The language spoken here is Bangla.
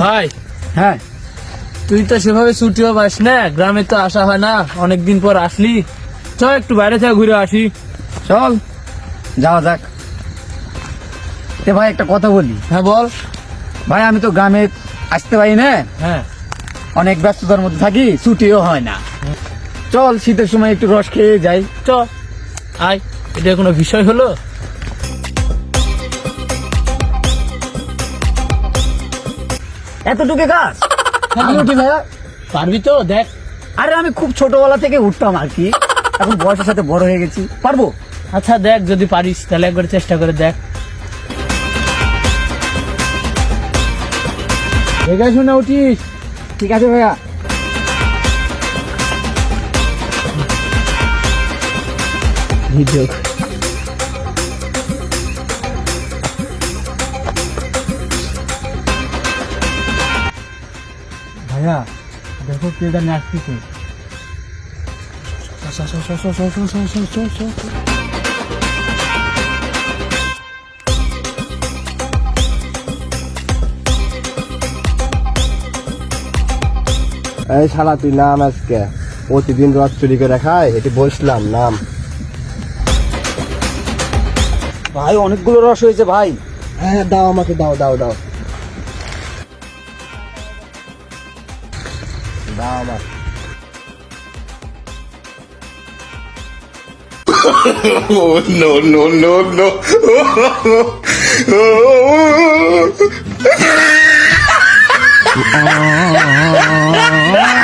ভাই। হ্যাঁ। তুই তো সেভাবে ছুটিও পাস না গ্রামে তো আসা হয় না অনেকদিন পর আসলি। চ একটু বাইরে থেকে ঘুরে আসি। চল যাওয়া যাক। তে ভাই একটা কথা বলি। হ্যাঁ বল। ভাই আমি তো গ্রামে আসতে পারি না। হ্যাঁ। অনেক ব্যস্ততার মধ্যে থাকি ছুটিও হয় না। চল শীতের সময় একটু রস খেয়ে যাই। চ। আয় এটা কোনো বিষয় হলো? এতটুকু কাজ আমি উঠি ভাইয়া। পারবি তো দেখ। আরে আমি খুব ছোটবেলা থেকে উঠতাম আর কি। এখন বয়সের সাথে বড় হয়ে গেছি। পারব? আচ্ছা দেখ যদি পারিস তাহলে একবার চেষ্টা করে দেখ। দেখে শুনে উঠিস। ঠিক আছে ভাইয়া। ভিডিও ভাইয়া দেখো কে জানি আসতেছে। এই শালা তুই নাম আজকে। প্রতিদিন রথ চুরি করে খায় এটি বসলাম নাম। ভাই অনেকগুলো রস হয়েছে ভাই। হ্যাঁ দাও আমাকে দাও দাও দাও। Dama. oh, no, no, no, no. oh.